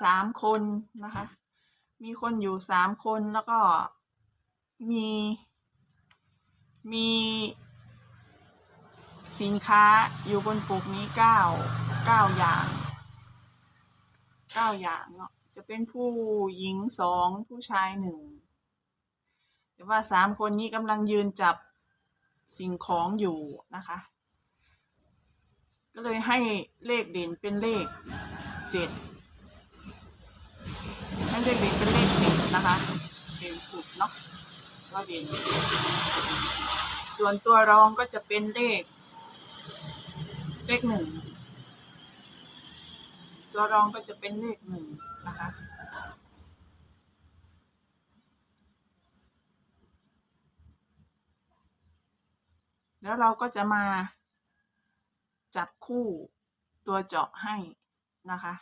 สามคนนะคะ มีคนอยู่สามคนแล้วก็มี มีสินค้าอยู่บนปกนี้เก้าเก้าอย่างเก้าอย่างเนาะจะเป็นผู้หญิงสองผู้ชายหนึ่งแต่ว่าสามคนนี้กำลังยืนจับสิ่งของอยู่นะคะ ก็เลยให้เลขเด่นเป็นเลขเจ็ด ให้เลขเด่นเป็นเลขเจ็ดนะคะ เด่นสุดเนาะก็เด่น ส่วนตัวรองก็จะเป็นเลข เลขหนึ่ง ตัวรองก็จะเป็นเลขหนึ่งนะคะแล้วเราก็จะมาจับคู่ตัวเจาะให้นะคะ